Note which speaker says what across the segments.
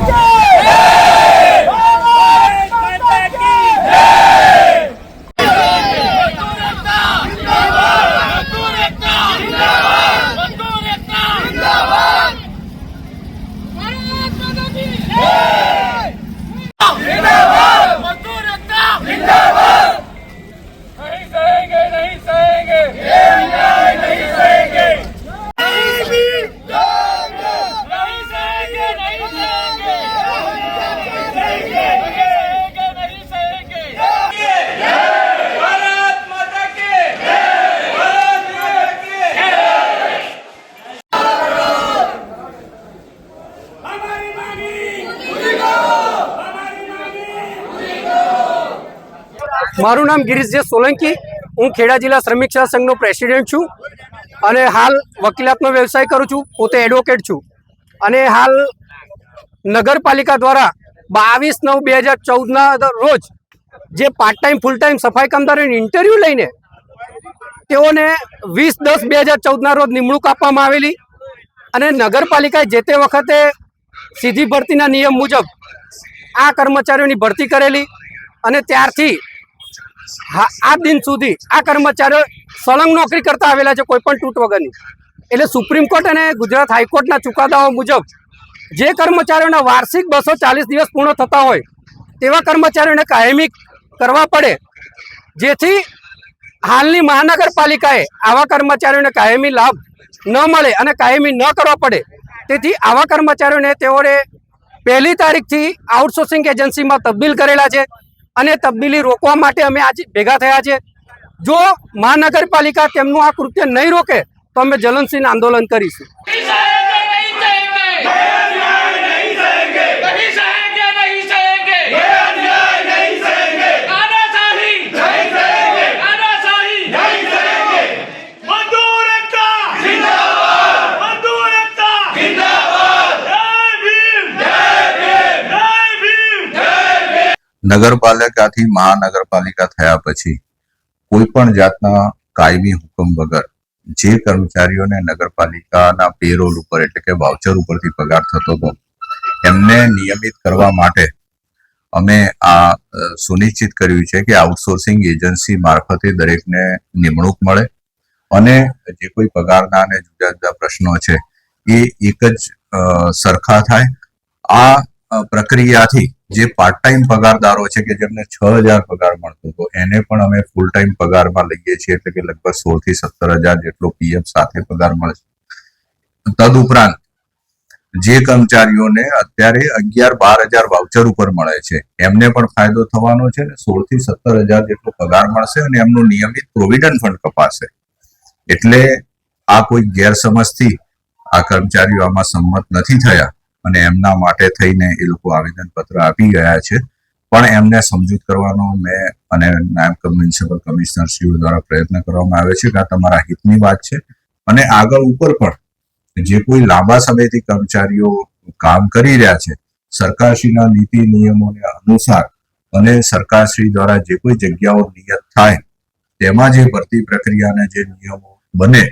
Speaker 1: Let's!
Speaker 2: મારું નામ ગિરીશજી સોલંકી. હું ખેડા જિલ્લા શ્રમિક સેવા સંઘનો પ્રેસિડેન્ટ છું અને હાલ વકીલાતનો વ્યવસાય કરું છું. પોતે એડવોકેટ છું. અને હાલ નગરપાલિકા દ્વારા બાવીસ નવ બે હજાર ચૌદના રોજ જે પાર્ટ ટાઈમ ફૂલ ટાઈમ સફાઈ કામદારોને ઇન્ટરવ્યૂ લઈને તેઓને વીસ દસ બે હજાર ચૌદના રોજ નિમણૂક આપવામાં આવેલી અને નગરપાલિકાએ જે તે વખતે સીધી ભરતીના નિયમ મુજબ આ કર્મચારીઓની ભરતી કરેલી અને ત્યારથી આ દિન સુધી આ કર્મચારીઓ સળંગ નોકરી કરતા આવેલા છે, કોઈ પણ તૂટ વગરની. એટલે સુપ્રીમ કોર્ટ અને ગુજરાત હાઈકોર્ટના ચુકાદાઓ મુજબ જે કર્મચારીઓના વાર્ષિક બસો ચાલીસ દિવસ પૂર્ણ થતા હોય, તેવા કર્મચારીઓને કાયમી કરવા પડે. જેથી હાલની મહાનગરપાલિકાએ આવા કર્મચારીઓને કાયમી લાભ ન મળે અને કાયમી ન કરવા પડે. તેથી આવા કર્મચારીઓને તેઓએ પહેલી તારીખથી આઉટસોર્સિંગ એજન્સીમાં તબદીલ કરેલા છે. અને તબદીલી રોકવા માટે અમે આજે ભેગા થયા છે. જો મહાનગરપાલિકા તેમનું આ કૃત્ય નહીં રોકે, તો અમે જલનસિંહ આંદોલન કરીશું.
Speaker 3: નગરપાલિકાથી મહાનગરપાલિકા થયા પછી કોઈ પણ જાતના કાયમી હુકમ વગર જે કર્મચારીઓને નગરપાલિકાના પેરોલ ઉપર એટલે કે વાઉચર ઉપરથી પગાર થતો હતો, એમને નિયમિત કરવા માટે અમે આ સુનિશ્ચિત કર્યું છે કે આઉટસોર્સિંગ એજન્સી મારફતે દરેકને નિમણૂક મળે અને જે કોઈ પગારના અને જુદા જુદા પ્રશ્નો છે એ એક જ સરખા થાય. આ પ્રક્રિયાથી જે પાર્ટ ટાઈમ પગારદારો છે કે જેમને છ હજાર પગાર મળતો હતો, એને પણ અમે ફૂલ ટાઈમ પગારમાં લઈએ છીએ. એટલે કે લગભગ સોળથી સત્તર હજાર જેટલો પીએફ સાથે પગાર મળશે તદુપરાંત જે કર્મચારીઓને અત્યારે અગિયાર બાર હજાર વાઉચર ઉપર મળે છે, એમને પણ ફાયદો થવાનો છે ને સોળથી સત્તર હજાર જેટલો પગાર મળશે અને એમનું નિયમિત પ્રોવિડન્ટ ફંડ કપાશે. એટલે આ કોઈ ગેરસમજથી આ કર્મચારીઓ આમાં સંમત નથી થયા. અને એમના માટે થઈને એ લોકો આવેદન પત્ર આપી ગયા છે. પણ એમને સમજૂત કરવાનો મેં અને નાયબ મ્યુનિસિપલ કમિશનરશ્રીઓ દ્વારા પ્રયત્ન કરવામાં આવે છે કે આ તમારા હિતની વાત છે. અને આગળ ઉપર પણ જે કોઈ લાંબા સમયથી કર્મચારીઓ કામ કરી રહ્યા છે, સરકારશ્રીના નીતિ નિયમોને અનુસાર અને સરકારશ્રી દ્વારા જે કોઈ જગ્યાઓ નિયત થાય, તેમાં જે ભરતી પ્રક્રિયાના જે નિયમો બને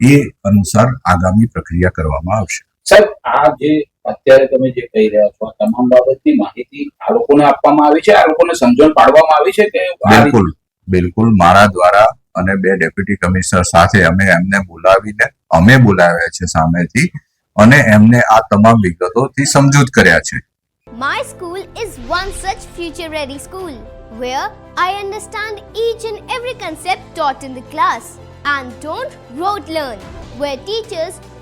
Speaker 3: એ અનુસાર આગામી પ્રક્રિયા કરવામાં આવશે.
Speaker 4: સાહેબ આ જે અત્યારે તમે જે કહી રહ્યા છો આ તમામ બાબતની માહિતી આ લોકોને આપવામાં આવી છે? આ લોકોને સમજણ પાડવામાં આવી છે કે
Speaker 3: બિલકુલ બિલકુલ. મારા દ્વારા અને બે ડેપ્યુટી કમિશનર સાથે અમે એમને બોલાવીને અમે બોલાવ્યા છે સામેથી અને એમને આ તમામ વિગતોથી સમજૂત કર્યા છે.
Speaker 5: My school is one such future ready school where I understand each and every concept taught in the class. And don't rote learn, where teachers